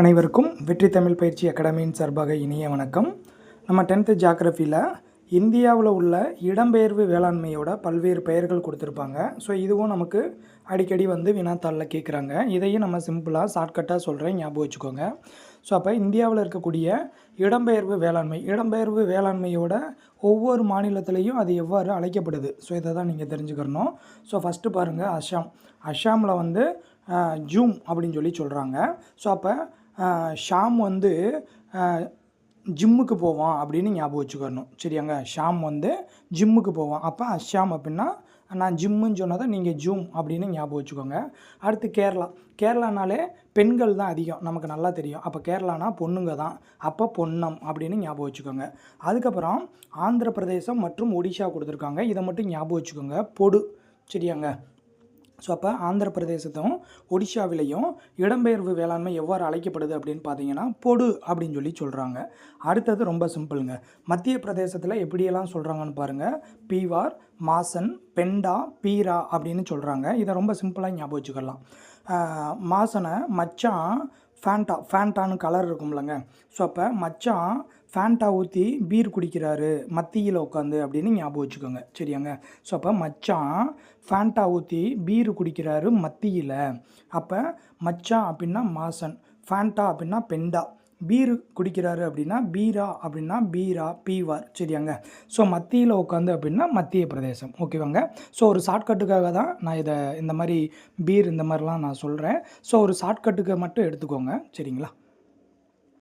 அனைவருக்கும் வெற்றி தமிழ் பயிற்சி அகாடமியின் சார்பாக இனிய வணக்கம். நம்ம டென்த்து ஜாகிரஃபியில் இந்தியாவில் உள்ள இடம்பெயர்வு வேளாண்மையோட பல்வேறு பெயர்கள் கொடுத்துருப்பாங்க. ஸோ இதுவும் நமக்கு அடிக்கடி வந்து வினாத்தாளில் கேட்குறாங்க இதையும் நம்ம சிம்பிளாக ஷார்ட்கட்டாக சொல்கிறேன் ஞாபகம் வச்சுக்கோங்க. ஸோ அப்போ இந்தியாவில் இருக்கக்கூடிய இடம்பெயர்வு வேளாண்மை இடம்பெயர்வு வேளாண்மையோட ஒவ்வொரு மாநிலத்திலையும் அது எவ்வாறு அழைக்கப்படுது? ஸோ இதை தான் நீங்கள் தெரிஞ்சுக்கிறணும். ஸோ ஃபஸ்ட்டு பாருங்கள் அஸ்ஸாம் அஸ்ஸாமில் வந்து ஜூம் அப்படின்னு சொல்லி சொல்கிறாங்க ஸோ அப்போ ஷாம் வந்து ஜிம்முக்கு போவான் அப்படின்னு ஞாபகம் வச்சுக்கணும். சரியாங்க? ஷாம் வந்து ஜிம்முக்கு போவான். அப்போ அஷாம் அப்படின்னா நான் ஜிம்முன்னு சொன்னதை நீங்கள் ஜூம் அப்படின்னு ஞாபகம் வச்சுக்கோங்க. அடுத்து கேரளா. கேரளானாலே பெண்கள் தான் அதிகம் நமக்கு நல்லா தெரியும். அப்போ கேரளானா பொண்ணுங்க தான். அப்போ பொன்னம் அப்படின்னு ஞாபகம் வச்சுக்கோங்க. அதுக்கப்புறம் ஆந்திர பிரதேசம் மற்றும் ஒடிஷா கொடுத்துருக்காங்க. இதை மட்டும் ஞாபகம் வச்சுக்கோங்க. பொடு. சரியாங்க? ஸோ அப்போ ஆந்திர பிரதேசத்தும் ஒடிஷாவிலையும் இடம்பெயர்வு வேளாண்மை எவ்வாறு அழைக்கப்படுது அப்படின்னு பார்த்தீங்கன்னா பொடு அப்படின்னு சொல்லி சொல்கிறாங்க அடுத்தது ரொம்ப சிம்பிளுங்க. மத்திய பிரதேசத்தில் எப்படியெல்லாம் சொல்கிறாங்கன்னு பாருங்கள் பீவார் மாசன் பெண்டா பீரா அப்படின்னு சொல்கிறாங்க இதை ரொம்ப சிம்பிளாக ஞாபகம் வச்சுக்கலாம். மாசனை மச்சான் ஃபேண்டா ஃபேண்டான்னு கலர் இருக்கும்லங்க. ஸோ அப்போ மச்சான் ஃபேண்டா ஊற்றி பீர் குடிக்கிறாரு மத்தியில் உட்காந்து அப்படின்னு ஞாபகம் வச்சுக்கோங்க. சரியாங்க? ஸோ அப்போ மச்சான் ஃபேண்டா ஊற்றி பீர் குடிக்கிறாரு மத்தியில். அப்போ மச்சான் அப்படின்னா மாசன் ஃபேண்டா அப்படின்னா பெண்டா. பீரு குடிக்கிறாரு அப்படின்னா பீரா அப்படின்னா பீரா பீவார். சரியாங்க? ஸோ மத்தியில் உட்காந்து அப்படின்னா மத்திய பிரதேசம். ஓகேவாங்க ஸோ ஒரு ஷார்ட்கட்டுக்காக தான் நான் இதை இந்த மாதிரி பீர் இந்த மாதிரிலாம் நான் சொல்கிறேன் ஸோ ஒரு ஷார்ட்கட்டுக்கு மட்டும் எடுத்துக்கோங்க. சரிங்களா?